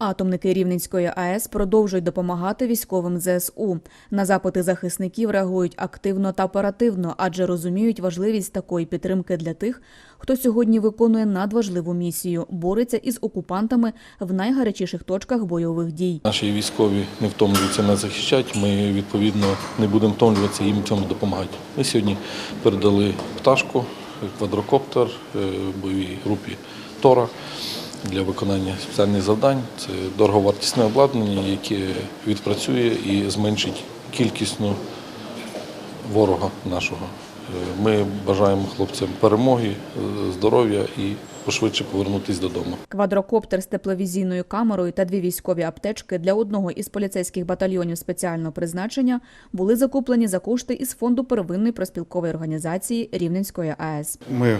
Атомники Рівненської АЕС продовжують допомагати військовим ЗСУ. На запити захисників реагують активно та оперативно, адже розуміють важливість такої підтримки для тих, хто сьогодні виконує надважливу місію бореться із окупантами в найгарячіших точках бойових дій. Наші військові не втомлюються нас захищати. Ми відповідно не будемо втомлюватися їм цьому допомагати. Ми сьогодні передали пташку, квадрокоптер е, бойовій групі Тора для виконання спеціальних завдань. Це дороговартісне обладнання, яке відпрацює і зменшить кількісну ворога нашого. Е, Ми бажаємо хлопцям перемоги, е, здоров'я і пошвидше повернутися додому. Квадрокоптер з тепловізійною камерою та дві військові аптечки для одного із поліцейських батальйонів спеціального призначення були закуплені за кошти із фонду первинної проспілкової організації Рівненської АЕС. Ми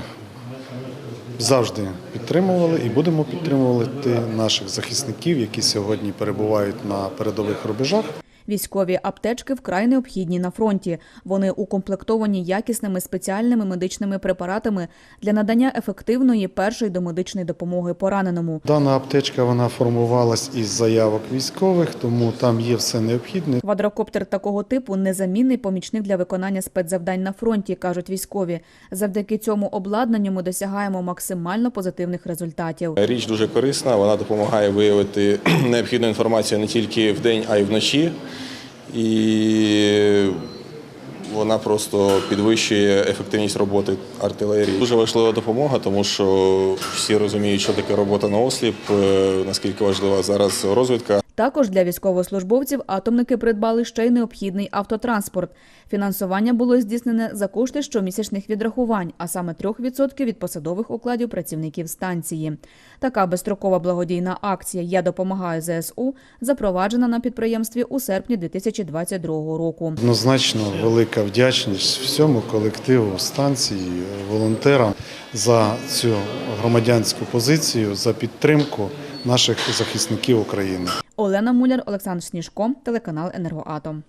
завжди підтримували і будемо підтримувати наших захисників, які сьогодні перебувають на передових рубежах. Військові аптечки вкрай необхідні на фронті. Вони укомплектовані якісними спеціальними медичними препаратами для надання ефективної першої домедичної допомоги пораненому. Дана аптечка вона формувалась із заявок військових, тому там є все необхідне. Квадрокоптер такого типу незамінний помічник для виконання спецзавдань на фронті, кажуть військові. Завдяки цьому обладнанню ми досягаємо максимально позитивних результатів. Річ дуже корисна, вона допомагає виявити необхідну інформацію не тільки вдень, а й вночі. І вона просто підвищує ефективність роботи артилерії. Дуже важлива допомога, тому що всі розуміють, що таке робота на осліп, е, наскільки важлива зараз розвідка. Також для військовослужбовців атомники придбали ще й необхідний автотранспорт. Фінансування було здійснене за кошти щомісячних відрахувань, а саме 3% від посадових окладів працівників станції. Така безстрокова благодійна акція Я допомагаю ЗСУ запроваджена на підприємстві у серпні 2022 року. Однозначно велика вдячність всьому колективу станції, волонтерам за цю громадянську позицію, за підтримку наших захисників України. Олена Муляр, Олександр Сніжко, телеканал Енергоатом.